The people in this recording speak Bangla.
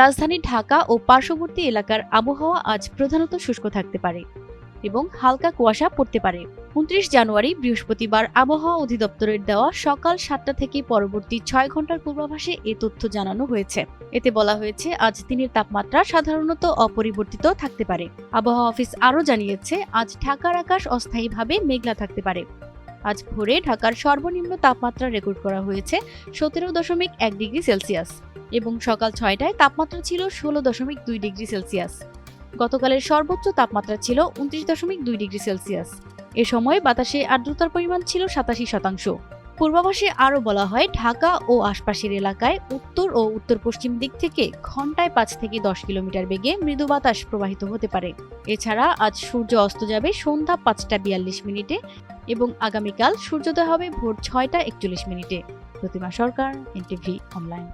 রাজধানী ঢাকা ও পার্শ্ববর্তী এলাকার আবহাওয়া আজ প্রধানত শুষ্ক থাকতে পারে এবং হালকা কুয়াশা পড়তে পারে। উনত্রিশ জানুয়ারি, বৃহস্পতিবার আবহাওয়া অধিদপ্তরের দেওয়া সকাল সাতটা থেকে পরবর্তী ছয় ঘণ্টার পূর্বাভাসে এ তথ্য জানানো হয়েছে। এতে বলা হয়েছে, আজ দিনের তাপমাত্রা সাধারণত অপরিবর্তিত থাকতে পারে। আবহাওয়া অফিস আরও জানিয়েছে, আজ ঢাকার আকাশ অস্থায়ীভাবে মেঘলা থাকতে পারে। আজ ভোরে ঢাকার সর্বনিম্ন তাপমাত্রা রেকর্ড করা হয়েছে সতেরো দশমিক এক ডিগ্রি সেলসিয়াস এবং সকাল ছয়টায় তাপমাত্রা ছিল ষোলো দশমিক দুই ডিগ্রি সেলসিয়াস। গতকালের সর্বোচ্চ তাপমাত্রা ছিল উনত্রিশ দশমিক দুই ডিগ্রি সেলসিয়াস। এ সময় বাতাসে আর্দ্রতার পরিমাণ ছিল সাতাশি শতাংশ। পূর্বাভাসে আরও বলা হয়, ঢাকা ও আশপাশের এলাকায় উত্তর ও উত্তর পশ্চিম দিক থেকে ঘন্টায় পাঁচ থেকে দশ কিলোমিটার বেগে মৃদু বাতাস প্রবাহিত হতে পারে। এছাড়া আজ সূর্য অস্ত যাবে সন্ধ্যা পাঁচটা বিয়াল্লিশ মিনিটে এবং আগামীকাল সূর্যোদয় হবে ভোর ছয়টা একচল্লিশ মিনিটে। Pratima Sarkar, NTV online.